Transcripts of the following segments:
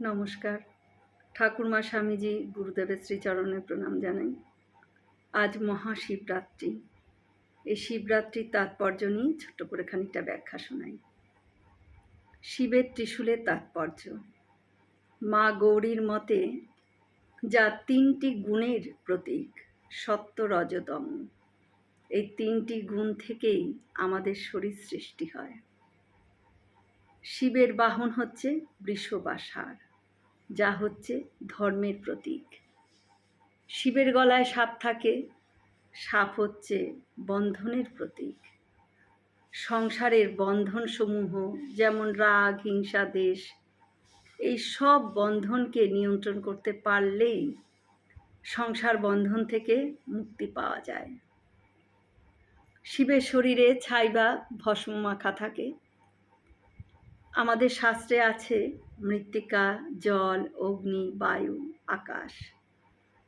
নমস্কার। ঠাকুরমা স্বামীজি গুরুদেবের শ্রীচরণে প্রণাম জানাই। আজ মহাশিবরাত্রি। এই শিবরাত্রির তাৎপর্য নিয়ে ছোট্ট করে খানিকটা ব্যাখ্যা শোনাই। শিবের ত্রিশূলের তাৎপর্য। মা গৌরীর মতে যা তিনটি গুণের প্রতীক, সত্য রজতম এই তিনটি গুণ থেকেই আমাদের শরীর সৃষ্টি হয়। শিবের বাহন হচ্ছে বৃষ বা ষাঁড় যা হচ্ছে ধর্মের প্রতীক। শিবের গলায় সাপ থাকে, সাপ হচ্ছে বন্ধনের প্রতীক। সংসারের বন্ধনসমূহ যেমন রাগ, হিংসা, দেশ, এই সব বন্ধনকে নিয়ন্ত্রণ করতে পারলেই সংসার বন্ধন থেকে মুক্তি পাওয়া যায়। শিবের শরীরে ছাই বা ভস্ম মাখা থাকে আমাদের শাস্ত্রে আছে, মৃত্তিকা, জল, অগ্নি, বায়ু, আকাশ।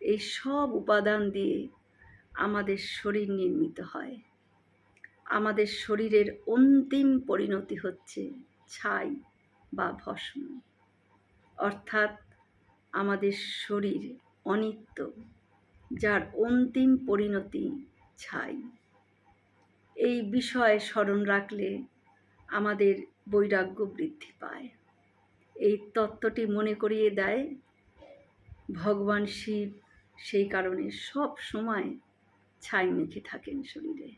এই সব উপাদান দিয়ে আমাদের শরীর নির্মিত হয়। আমাদের শরীরের অন্তিম পরিণতি হচ্ছে ছাই বা ভস্ম। অর্থাৎ আমাদের শরীর অনিত্য, যার অন্তিম পরিণতি ছাই। এই বিষয়ে স্মরণ রাখলে আমাদের বৈরাগ্য বৃদ্ধি পায়। এই তত্ত্বটি মনে করিয়ে দেয় ভগবান শিব। সেই কারণে সব সময় ছাই মেখে থাকেন শরীরে।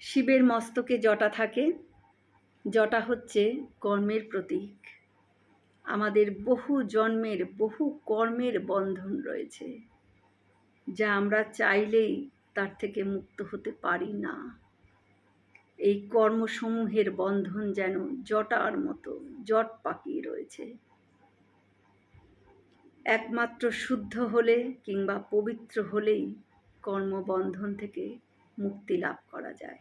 শিবের মস্তকে জটা থাকে। জটা হচ্ছে কর্মের প্রতীক। আমাদের বহু জন্মের, বহু কর্মের বন্ধন রয়েছে। যা আমরা চাইলেই তার থেকে মুক্ত হতে পারি না। এই কর্মসমূহের বন্ধন যেন জটার মতো, জট পাকিয়ে রয়েছে। একমাত্র শুদ্ধ হলে কিংবা পবিত্র হলেই কর্মবন্ধন থেকে মুক্তি লাভ করা যায়।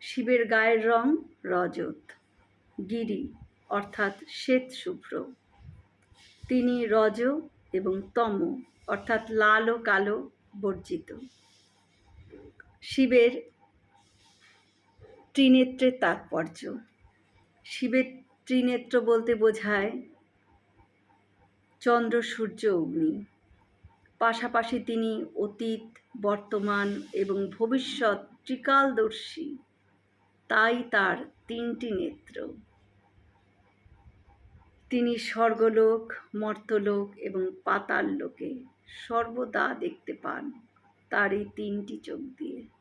শিবের গায়ের রং রজত, গিরি অর্থাৎ শ্বেত শুভ্র। তিনি রজ এবং তম অর্থাৎ লাল ও কালো বর্জিত। শিবের ত্রিনেত্রের তাৎপর্য। শিবের ত্রিনেত্র বলতে বোঝায় চন্দ্র, সূর্য, অগ্নি। পাশাপাশি তিনি অতীত, বর্তমান এবং ভবিষ্যৎ ত্রিকালদর্শী। তাই তার তিনটি নেত্র। তিনি স্বর্গলোক, মর্তলোক এবং পাতাল লোকে সর্বদা দেখতে পান তার এই তিনটি চোখ দিয়ে।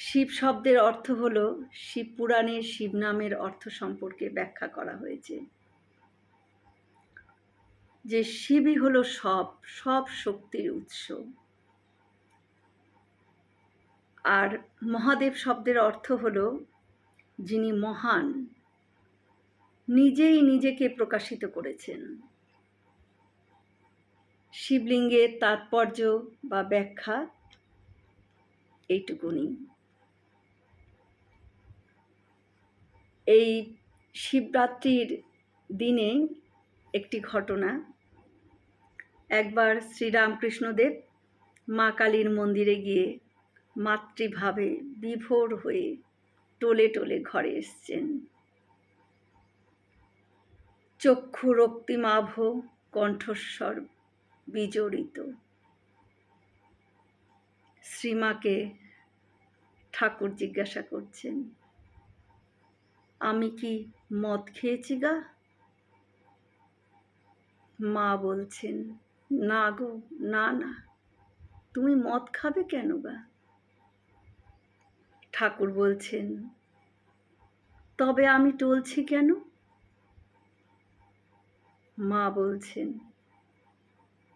শিব শব্দের অর্থ হল শিব পুরাণে শিব নামের অর্থ সম্পর্কে ব্যাখ্যা করা হয়েছে। যে শিবই হলো সব সব শক্তির উৎস। আর মহাদেব শব্দের অর্থ হল যিনি মহান, নিজেই নিজেকে প্রকাশিত করেছেন। শিবলিঙ্গের তাৎপর্য বা ব্যাখ্যা এইটুকুনি। এই শিবরাত্রির দিনে একটি ঘটনা। একবার শ্রীরামকৃষ্ণদেব মা কালীর মন্দিরে গিয়ে মাতৃভাবে বিভোর হয়ে টলে টলে ঘরে এসছেন। চক্ষু রক্তিমাভ, কণ্ঠস্বর বিজড়িত। শ্রীমাকে ঠাকুর জিজ্ঞাসা করছেন আমি কি মদ খেয়েছি গা? মা বলছেন, না গো, না না। তুমি মদ খাবে কেন গা? ঠাকুর বলছেন, তবে আমি টলছি কেন? মা বলছেন,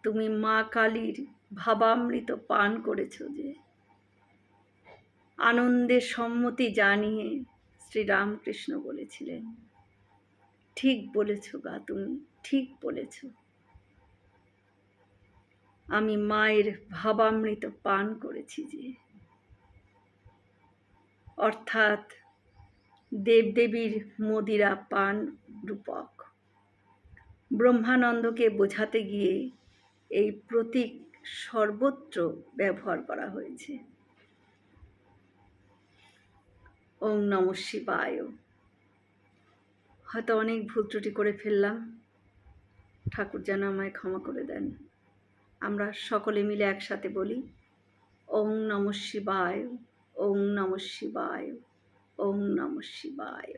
তুমি মা কালীর ভাবামৃত পান করেছ যে। আনন্দের সম্মতি জানিয়ে শ্রীরামকৃষ্ণ বলেছিলেন। ঠিক বলেছ গা তুমি, ঠিক বলেছ। আমি মায়ের ভাবামৃত পান করেছি যে। অর্থাৎ দেবদেবীর মদিরা পান রূপক। ব্রহ্মানন্দকে বোঝাতে গিয়ে এই প্রতীক সর্বত্র ব্যবহার করা হয়েছে। ওং নম শিবায়। হয়তো অনেক ভুল ত্রুটি করে ফেললাম। ঠাকুর যেন আমায় ক্ষমা করে দেন। আমরা সকলে মিলে একসাথে বলি ওম নম শিবায়, ওং নম শিবায়, ওং নম শিবায়।